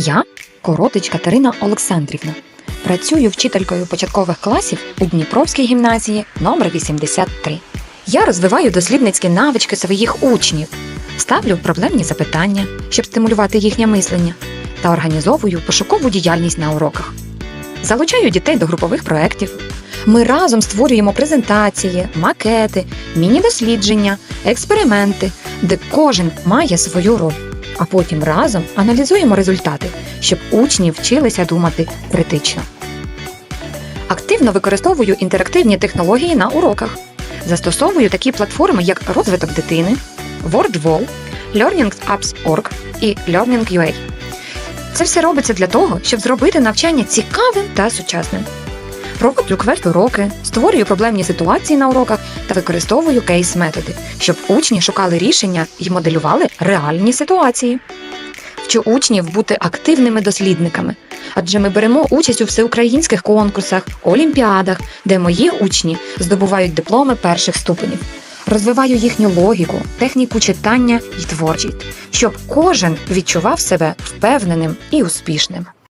Я Коротич Катерина Олександрівна. Працюю вчителькою початкових класів у Дніпровській гімназії номер 83. Я розвиваю дослідницькі навички своїх учнів, ставлю проблемні запитання, щоб стимулювати їхнє мислення, та організовую пошукову діяльність на уроках. Залучаю дітей до групових проєктів. Ми разом створюємо презентації, макети, міні-дослідження, експерименти, де кожен має свою роль. А потім разом аналізуємо результати, щоб учні вчилися думати критично. Активно використовую інтерактивні технології на уроках. Застосовую такі платформи, як розвиток дитини, WordWall, LearningApps.org і Learning.ua. Це все робиться для того, щоб зробити навчання цікавим та сучасним. Проводжу квест-уроки, створюю проблемні ситуації на уроках та використовую кейс-методи, щоб учні шукали рішення і моделювали реальні ситуації. Вчу учнів бути активними дослідниками, адже ми беремо участь у всеукраїнських конкурсах, олімпіадах, де мої учні здобувають дипломи перших ступенів. Розвиваю їхню логіку, техніку читання і творчість, щоб кожен відчував себе впевненим і успішним.